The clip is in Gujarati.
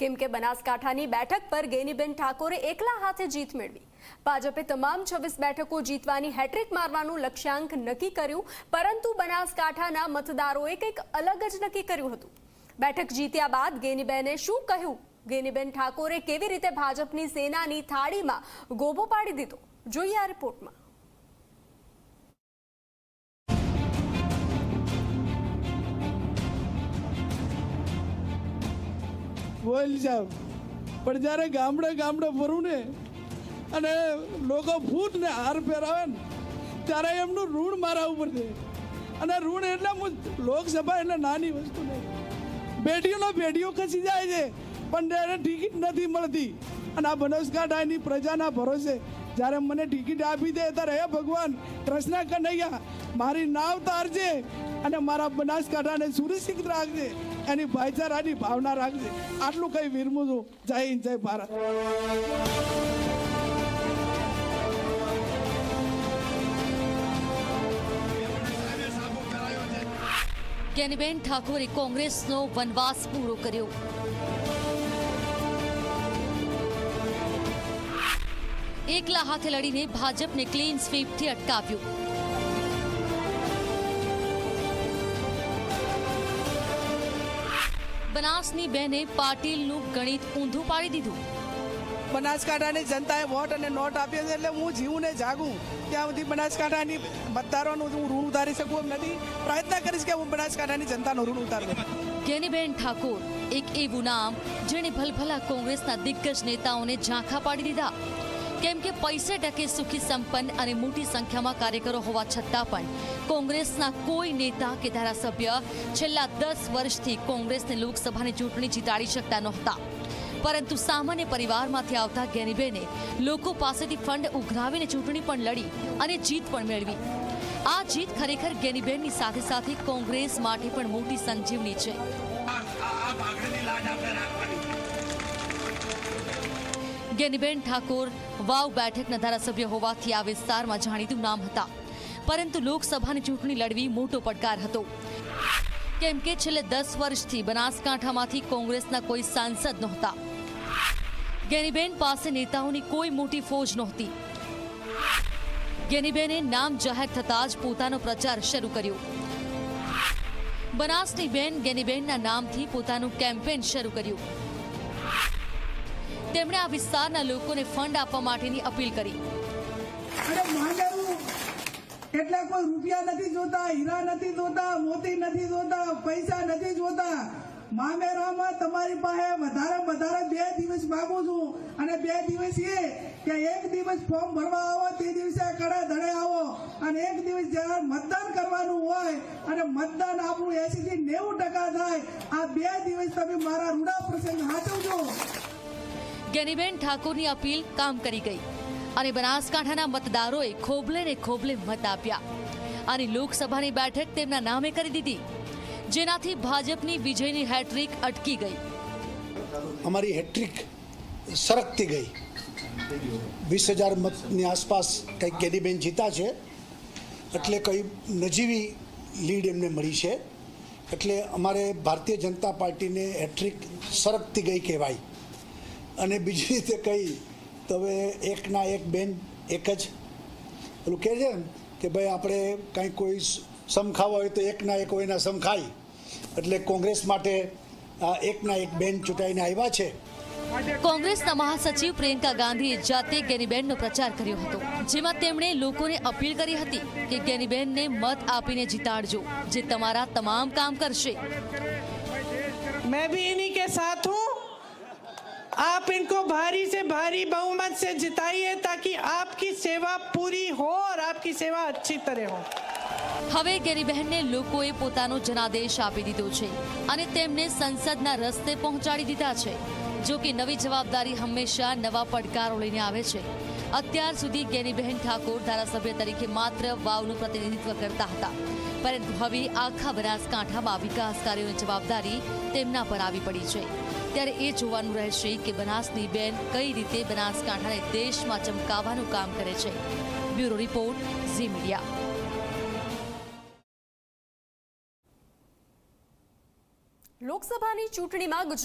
કેમ કે બનાસકાંઠાની બેઠક પર ગેનીબેન ઠાકોરે એકલા હાથે જીત મેળવી. ભાજપે તમામ છવ્વીસ બેઠકો જીતવાની હેટ્રિક મારવાનું લક્ષ્યાંક નક્કી કર્યું, પરંતુ બનાસકાંઠાના મતદારોએ કંઈક અલગ જ નક્કી કર્યું હતું. બેઠક જીત્યા બાદ ગેનીબેને શું કહ્યું? ગેનીબેન ઠાકોરે કેવી રીતે ભાજપની સેનાની થાળીમાં ગોબો પાડી દીધો? જોઈએ આ રિપોર્ટમાં. બોલ સાહેબ પણ જ્યારે ગામડે ગામડે ફરું ને, અને લોકો ફૂટ ને હાર પહેરાવે ને, ત્યારે એમનું ઋણ મારા ઉપર છે. અને ઋણ એટલે હું લોકસભા એટલે નાની વસ્તુ નહીં. બેટીઓનો બેટીઓ ખસી જાય છે, પણ એને ટિકિટ નથી મળતી. અને આ બનાસકાંઠાની પ્રજાના ભરોસે જ્યારે મને ટિકિટ આપી દે ત્યારે હે ભગવાન, કૃષ્ણ કનૈયા, મારી નાવ તારજે અને મારા બનાસકાંઠાને સુરક્ષિત રાખજે, એની ભાઈચારાની ભાવના રાખજે. આટલું કઈ વિરમું છું. જય હિન્દ, જય ભારત. જ્ઞાનીબેન ઠાકોરે કોંગ્રેસનો વનવાસ પૂરો કર્યો. એકલા હાથે લડીને ભાજપને ક્લીન સ્વીપથી અટકાવ્યું. બનાસની બહેને પાટીલનું ગણિત ઊંધું પાડી દીધું. બનાસકાંઠાની જનતાએ વોટ અને નોટ આપ્યો છે એટલે હું જીવું ને જાગું. ત્યાં સુધી બનાસકાંઠાની મતદારોનું હું ઋણ ઉતારી શકું એમ નથી. પ્રયત્ન કરીશ કે હું બનાસકાંઠાની જનતાનું ઋણ ઉતારું જ્ઞાનીબેન ઠાકોર એક એવું નામ જેણે ભલભલા કોંગ્રેસના દિગ્ગજ નેતાઓને ઝાંખા પાડી દીધા. કેમ કે પૈસે ટકે સુખી સંપન્ન અને મોટી સંખ્યામાં કાર્યકરો હોવા છતાં પણ કોંગ્રેસના કોઈ નેતા કે ધારાસભ્ય છેલ્લા દસ વર્ષથી કોંગ્રેસને લોકસભાની ચૂંટણી જીતાડી શકતા નહોતા. પરંતુ સામાન્ય પરિવારમાંથી આવતા ગેરીબેને લોકો પાસેથી ફંડ ઉઘરાવીને ચૂંટણી પણ લડી અને જીત પણ મેળવી. આ જીત ખરેખર ગેનીબેનની સાથે સાથે કોંગ્રેસ માટે પણ મોટી સંજીવની છે. જ્ઞાનીબેન ઠાકોર વાવ બેઠકના ધારાસભ્ય હોવાથી આ વિસ્તારમાં જાણીતું નામ હતા. પરંતુ લોકસભાની ચૂંટણી લડવી મોટો પડકાર હતો. કેમ કે છેલ્લે દસ વર્ષથી બનાસકાંઠામાંથી કોંગ્રેસના કોઈ સાંસદ નહોતા. ગેનીબેન પાસે નેતાઓની કોઈ મોટી ફોજ નહોતી. ગેનીબેને નામ જાહેર થતાં જ પોતાનો પ્રચાર શરૂ કર્યો. બનાસની બેન ગેનીબેનના નામથી પોતાનું કેમ્પેન શરૂ કર્યું. તેમણે આ વિસ્તારના લોકોને ફંડ આપવા માટેની અપીલ કરી. કેટલા કોઈ રૂપિયા નથી જોતા, હીરા નથી જોતા, મોતી નથી જોતા, પૈસા નથી જોતા. મામેરામાં તમારી પાસે વધારે વધારે બે દિવસ માંગુ છું અને બે દિવસ એ કે એક દિવસ ફોર્મ ભરવા આવો, તે દિવસે કડા ધડે આવો. અને એક દિવસ જ્યારે મતદાન કરવાનું હોય અને મતદાન આપણું એસી થી નેવું ટકા થાય, આ બે દિવસ તમે મારા રૂડા પ્રસંગ સાચવજો જ્ઞાનીબેન ઠાકોરની અપીલ કામ કરી ગઈ અને બનાસકાંઠાના મતદારોએ ખોબલે ને ખોબલે મત આપ્યા. અને લોકસભાની બેઠક તેમના નામે કરી દીધી, જેનાથી ભાજપની વિજયની હેટ્રિક અટકી ગઈ. અમારી હેટ્રિક સરકતી ગઈ. વીસ હજાર મતની આસપાસ કંઈક ગેનીબેન જીતા છે, એટલે કંઈ નજીવી લીડ એમને મળી છે. એટલે અમારે ભારતીય જનતા પાર્ટીને હેટ્રિક સરકતી ગઈ કહેવાય. અને બીજી રીતે કહી તો હવે એકના એક બેન એક જ. પેલું કહે છે કે ભાઈ આપણે કંઈ કોઈ સમખાવા હોય તો એકના એક હોય સમખાય એટલે કોંગ્રેસ માટે એકના એક બેન ચૂંટાઈને આવ્યા છે. કોંગ્રેસના મહાસચિવ પ્રિયંકા ગાંધીએ જાતે ગેનીબેનનો પ્રચાર કર્યો હતો જેમાં તેમણે લોકોને અપીલ કરી હતી કે ગેનીબેનને મત આપીને જીતાડજો જે તમારા તમામ કામ કરશે. મેં ભી એની કે સાથ હું? आप इनको भारी से भारी बहुमत से जिताइए ताकि आपकी सेवा पूरी हो और आपकी सेवा अच्छी तरह हो હવે ગેરીબહેનને લોકોએ પોતાનો જનાદેશ આપી દીધો છે અને તેમને સંસદના રસ્તે પહોંચાડી દીધા છે જો કે નવી જવાબદારી હંમેશા નવા પડકારો લઈને આવે છે અત્યાર સુધી ગેનીબહેન ઠાકોર ધારાસભ્ય તરીકે માત્ર વાવનું પ્રતિનિધિત્વ કરતા હતા પરંતુ હવે આખા બનાસકાંઠામાં વિકાસ કાર્યોની જવાબદારી તેમના પર આવી પડી છે ત્યારે એ જોવાનું રહેશે કે બનાસની બેન કઈ રીતે બનાસકાંઠાને દેશમાં ચમકાવવાનું કામ કરે છે. Bureau report, Zee media. લોકસભાની ચૂંટણીમાં